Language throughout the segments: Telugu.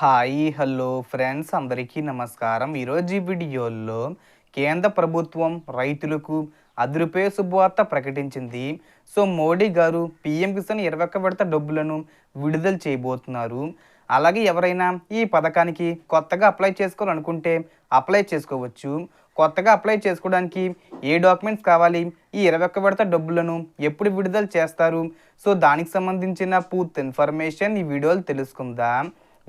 హాయ్ హలో ఫ్రెండ్స్ అందరికీ నమస్కారం. ఈరోజు ఈ వీడియోలో కేంద్ర ప్రభుత్వం రైతులకు అదురుపే శుభవార్త ప్రకటించింది. సో మోడీ గారు పీఎం కిసాన్ ఇరవై ఒక్క విడత డబ్బులను విడుదల చేయబోతున్నారు. అలాగే ఎవరైనా ఈ పథకానికి కొత్తగా అప్లై చేసుకోవాలనుకుంటే అప్లై చేసుకోవచ్చు. కొత్తగా అప్లై చేసుకోవడానికి ఏ డాక్యుమెంట్స్ కావాలి? ఈ ఇరవై ఒక్క విడత డబ్బులను ఎప్పుడు విడుదల చేస్తారు? సో దానికి సంబంధించిన పూర్తి ఇన్ఫర్మేషన్ ఈ వీడియోలు తెలుసుకుందాం.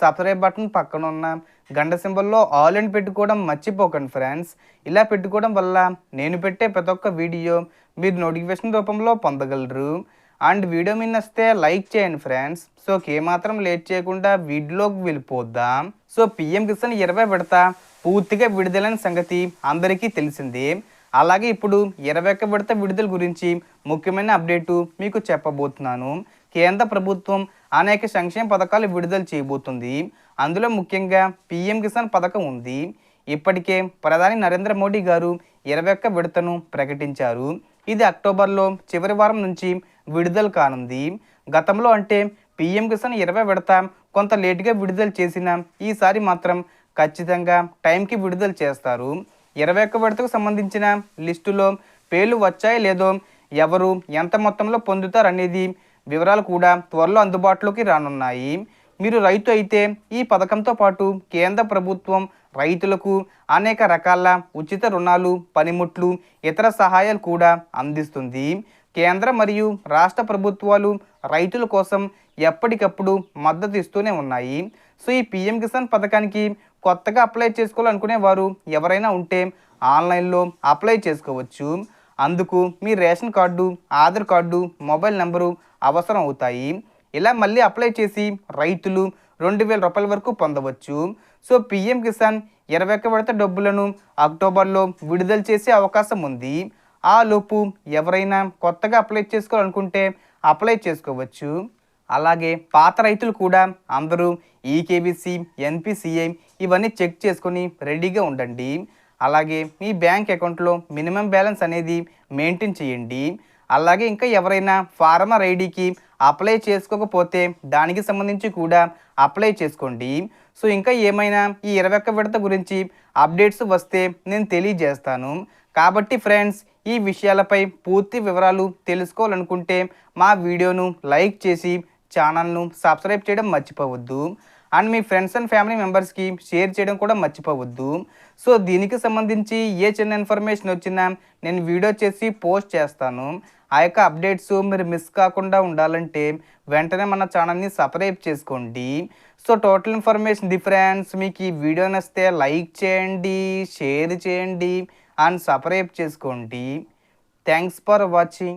సబ్స్క్రైబ్ బటన్ పక్కన ఉన్న గంట సింబల్లో ఆల్ అని పెట్టుకోవడం మర్చిపోకండి ఫ్రెండ్స్. ఇలా పెట్టుకోవడం వల్ల నేను పెట్టే ప్రతి ఒక్క వీడియో మీరు నోటిఫికేషన్ రూపంలో పొందగలరు. అండ్ వీడియో మీద వస్తే లైక్ చేయండి ఫ్రెండ్స్. సో ఏమాత్రం లేట్ చేయకుండా వీడియోకి వెళ్ళిపోద్దాం సో పిఎం కిసాన్ ఇరవై విడత పూర్తిగా విడుదలైన సంగతి అందరికీ తెలిసిందే. అలాగే ఇప్పుడు ఇరవై ఒక్క విడత విడుదల గురించి ముఖ్యమైన అప్డేటు మీకు చెప్పబోతున్నాను. కేంద్ర ప్రభుత్వం అనేక సంక్షేమ పథకాలు విడుదల చేయబోతుంది. అందులో ముఖ్యంగా పిఎం కిసాన్ పథకం ఉంది. ఇప్పటికే ప్రధాని నరేంద్ర మోడీ గారు ఇరవై ఒక్క విడతను ప్రకటించారు. ఇది అక్టోబర్లో చివరి వారం నుంచి విడుదల కానుంది. గతంలో అంటే పిఎం కిసాన్ ఇరవై విడత కొంత లేటుగా విడుదల చేసిన ఈసారి మాత్రం ఖచ్చితంగా టైంకి విడుదల చేస్తారు. ఇరవై ఒక్క విడతకు సంబంధించిన లిస్టులో పేర్లు వచ్చాయో లేదో ఎవరు ఎంత మొత్తంలో పొందుతారనేది వివరాలు కూడా త్వరలో అందుబాటులోకి రానున్నాయి. మీరు రైతు అయితే ఈ పథకంతో పాటు కేంద్ర ప్రభుత్వం రైతులకు అనేక రకాల ఉచిత రుణాలు పనిముట్లు ఇతర సహాయాలు కూడా అందిస్తుంది. కేంద్ర మరియు రాష్ట్ర ప్రభుత్వాలు రైతుల కోసం ఎప్పటికప్పుడు మద్దతు ఇస్తూనే ఉన్నాయి. సో ఈ పిఎం కిసాన్ పథకానికి కొత్తగా అప్లై చేసుకోవాలనుకునే వారు ఎవరైనా ఉంటే ఆన్లైన్లో అప్లై చేసుకోవచ్చు. అందుకు మీ ration card Aadhaar card mobile number అవసరం అవుతాయి. ఇలా మళ్ళీ అప్లై చేసి రైతులు రెండు వేల రూపాయల వరకు పొందవచ్చు. సో పిఎం కిసాన్ ఇరవై ఒక్క విడత డబ్బులను అక్టోబర్లో విడుదల చేసే అవకాశం ఉంది. ఆ లోపు ఎవరైనా కొత్తగా అప్లై చేసుకోవాలనుకుంటే అప్లై చేసుకోవచ్చు. అలాగే పాత రైతులు కూడా అందరూ ఈకేబీసీ ఎన్పిసిఐ ఇవన్నీ చెక్ చేసుకొని రెడీగా ఉండండి. అలాగే మీ బ్యాంక్ అకౌంట్లో మినిమం బ్యాలెన్స్ అనేది మెయింటైన్ చేయండి. అలాగే ఇంకా ఎవరైనా ఫార్మర్ ఐడికి అప్లై చేసుకోకపోతే దానికి సంబంధించి కూడా అప్లై చేసుకోండి. సో ఇంకా ఏమైనా ఈ ఇరవై ఒక్క విడత గురించి అప్డేట్స్ వస్తే నేను తెలియజేస్తాను. కాబట్టి ఫ్రెండ్స్ ఈ విషయాలపై పూర్తి వివరాలు తెలుసుకోవాలనుకుంటే మా వీడియోను లైక్ చేసి ఛానల్ను సబ్స్క్రైబ్ చేయడం మర్చిపోవద్దు. అండ్ మీ ఫ్రెండ్స్ అండ్ ఫ్యామిలీ మెంబర్స్కి షేర్ చేయడం కూడా మర్చిపోవద్దు. సో దీనికి సంబంధించి ఏ చిన్న ఇన్ఫర్మేషన్ వచ్చినా నేను వీడియో చేసి పోస్ట్ చేస్తాను. ఆ యొక్క అప్డేట్స్ మీరు మిస్ కాకుండా ఉండాలంటే వెంటనే మన ఛానల్ని సబ్స్క్రైబ్ చేసుకోండి. సో టోటల్ ఇన్ఫర్మేషన్ డిఫరెన్స్ మీకు ఈ వీడియో నచ్చితే లైక్ చేయండి షేర్ చేయండి అండ్ సబ్స్క్రైబ్ చేసుకోండి. Thanks for watching.